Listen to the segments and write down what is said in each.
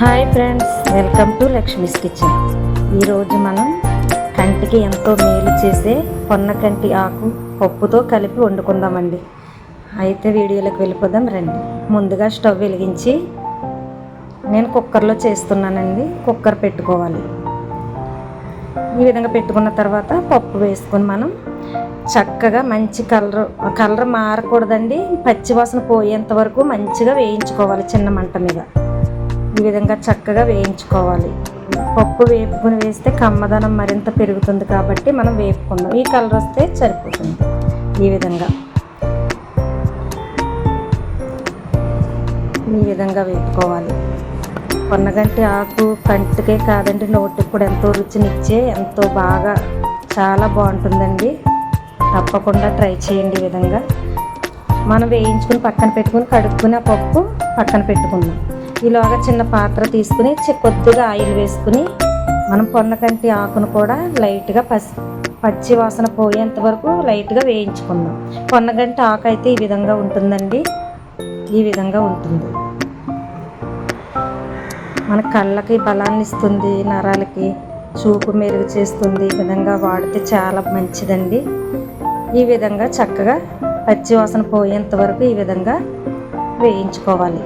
Hi friends welcome to Lakshmi's kitchen. ఈరోజు మనం కంటికి ఎంతో మేలు చేసే పొన్నకంటి ఆకు పప్పుతో కలిపి వండుకుందామండి. అయితే వీడియోలోకి వెళ్ళిపోదాం రండి. ముందుగా స్టవ్ వెలిగించి నేను కుక్కర్లో చేస్తున్నానండి. కుక్కర్ పెట్టుకోవాలి. ఈ విధంగా పెట్టుకున్న తర్వాత పప్పు వేసుకొని మనం చక్కగా మంచి కలర్ కలర్ మారకూడదండి. పచ్చివాసన పోయేంత వరకు మంచిగా వేయించుకోవాలి చిన్న మంట మీద. ఈ విధంగా చక్కగా వేయించుకోవాలి. పప్పు వేపుకుని వేస్తే కమ్మదనం మరింత పెరుగుతుంది కాబట్టి మనం వేపుకుందాం. ఈ కలర్ వస్తే సరిపోతుంది. ఈ విధంగా. ఈ విధంగా వేపుకోవాలి. పొన్నగంటి ఆకు కంటికే కాదండి నోటికి కూడా ఎంతో రుచినిచ్చే ఎంతో బాగా చాలా బాగుంటుందండి. తప్పకుండా ట్రై చేయండి ఈ విధంగా. మనం వేయించుకుని పక్కన పెట్టుకుని కడుక్కుని ఆ పప్పు పక్కన పెట్టుకుందాం. ఈలోగా చిన్న పాత్ర తీసుకుని కొద్దిగా ఆయిల్ వేసుకుని మనం పొన్నకంటి ఆకును కూడా లైట్గా పసి పచ్చి వాసన పోయేంత వరకు లైట్గా వేయించుకుందాం. పొన్నగంటి ఆకు అయితే ఈ విధంగా ఉంటుందండి. ఈ విధంగా ఉంటుంది. మన కళ్ళకి బలాన్ని ఇస్తుంది నరాలకి చూపు మెరుగు చేస్తుంది. ఈ విధంగా వాడితే చాలా మంచిదండి. ఈ విధంగా చక్కగా పచ్చి వాసన పోయేంత వరకు ఈ విధంగా వేయించుకోవాలి.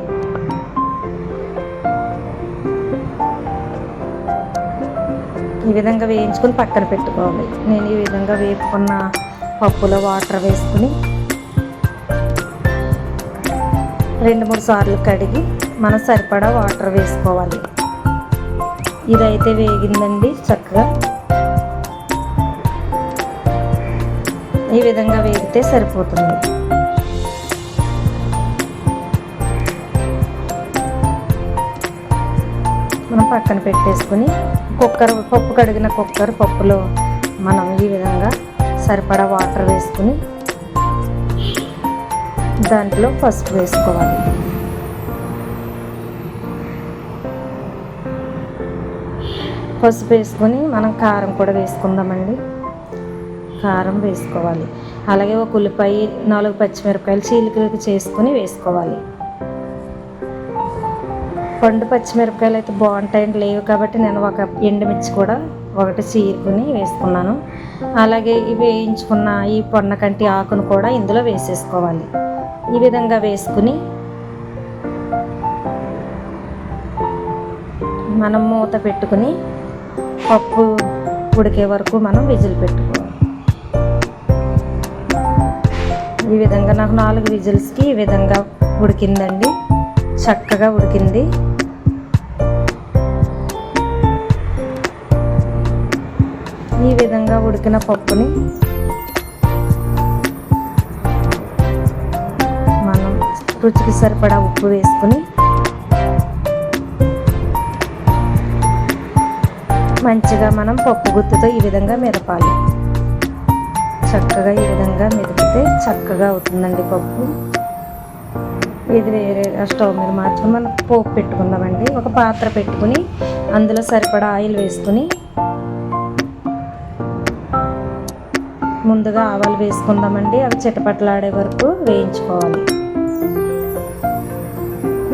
విధంగా వేయించుకొని పక్కన పెట్టుకోవాలి. నేను ఈ విధంగా వేపుకున్న పప్పులో వాటర్ వేసుకుని రెండు మూడు సార్లు కడిగి మనం సరిపడా వాటర్ వేసుకోవాలి. ఇదైతే వేగిందండి చక్కగా. ఈ విధంగా వేగితే సరిపోతుంది. మనం పక్కన పెట్టేసుకుని కుక్కర్ పప్పు కడిగిన కుక్కర్ పప్పులో మనం ఈ విధంగా సరిపడా వాటర్ వేసుకుని దాంట్లో పసుపు వేసుకోవాలి. పసుపు వేసుకొని మనం కారం కూడా వేసుకుందామండి. కారం వేసుకోవాలి. అలాగే ఒక ఉల్లిపాయ నాలుగు పచ్చిమిరపకాయలు చీలికలకి చేసుకొని వేసుకోవాలి. పండు పచ్చిమిరపకాయలు అయితే బాగుంటాయండి లేవు కాబట్టి నేను ఒక ఎండుమిర్చి కూడా ఒకటి చీరుకుని వేసుకున్నాను. అలాగే ఇవి వేయించుకున్న ఈ పొన్నకంటి ఆకును కూడా ఇందులో వేసేసుకోవాలి. ఈ విధంగా వేసుకుని మనం మూత పెట్టుకుని పప్పు ఉడికే వరకు మనం విజిల్ పెట్టుకోవాలి. ఈ విధంగా నాకు నాలుగు విజిల్స్కి ఈ విధంగా ఉడికిందండి. చక్కగా ఉడికింది. ఈ విధంగా ఉడికిన పప్పుని మనం రుచికి సరిపడా ఉప్పు వేసుకుని మంచిగా మనం పప్పు గుత్తుతో ఈ విధంగా మెదపాలి. చక్కగా ఈ విధంగా మెదిపితే చక్కగా అవుతుందండి పప్పు. ఇది వేరే స్టవ్ మీద మార్చుకుని మనం పోపు పెట్టుకుందామండి. ఒక పాత్ర పెట్టుకుని అందులో సరిపడా ఆయిల్ వేసుకుని ముందుగా ఆవాలు వేసుకుందామండి. అవి చిటపట్లాడే వరకు వేయించుకోవాలి.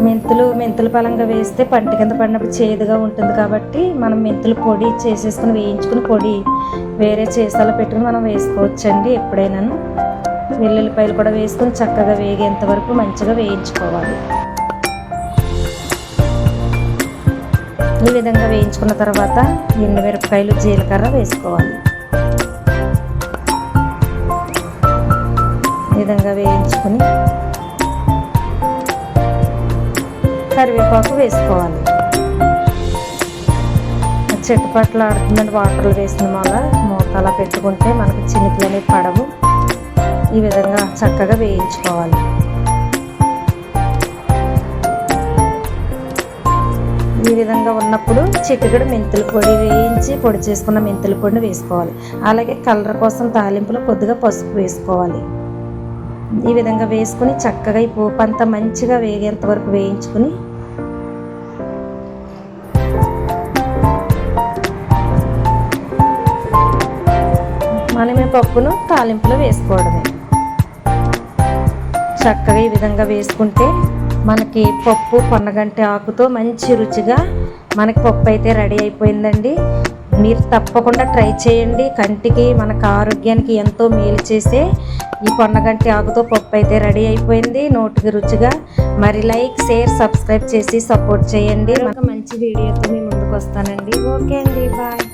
మెంతులు మెంతుల పలంగా వేస్తే పంట కింద పడినప్పుడు చేదుగా ఉంటుంది కాబట్టి మనం మెంతులు పొడి చేసేసుకుని వేయించుకుని పొడి వేరే చేసాలో పెట్టుకుని మనం వేసుకోవచ్చండి ఎప్పుడైనా వెల్లుల్లిపాయలు కూడా వేసుకుని చక్కగా వేగేంత వరకు మంచిగా వేయించుకోవాలి. ఈ విధంగా వేయించుకున్న తర్వాత ఎండుమిరపకాయలు జీలకర్ర వేసుకోవాలి. విధంగా వేయించుకొని కరివేపాకు వేసుకోవాలి. చెట్టుపట్లు ఆడుతుందంటే వాటర్లు వేసిన వల్ల మూత అలా పెట్టుకుంటే మనకి చినుకులు అనేవి పడవు. ఈ విధంగా చక్కగా వేయించుకోవాలి. ఈ విధంగా ఉన్నప్పుడు చిటికడ మెంతుల పొడి వేయించి పొడి చేసుకున్న మెంతుల పొడిని వేసుకోవాలి. అలాగే కలర్ కోసం తాలింపులో కొద్దిగా పసుపు వేసుకోవాలి. ఈ విధంగా వేసుకుని చక్కగా ఈ పోపు అంతా మంచిగా వేగేంత వరకు వేయించుకుని మనమే పప్పును తాలింపులో వేసుకోవడమే. చక్కగా ఈ విధంగా వేసుకుంటే మనకి పప్పు పొన్నగంటి ఆకుతో మంచి రుచిగా మనకి పప్పు అయితే రెడీ అయిపోయిందండి. మీరు తప్పకుండా ట్రై చేయండి. కంటికి మనకు ఆరోగ్యానికి ఎంతో మేలు చేసే ఈ పొన్నగంటి ఆకుతో పప్పు అయితే రెడీ అయిపోయింది. నోటికి రుచిగా మరి లైక్ షేర్ సబ్స్క్రైబ్ చేసి సపోర్ట్ చేయండి. మంచి వీడియోతో మీ ముందుకు వస్తానండి. ఓకే అండి. బాయ్.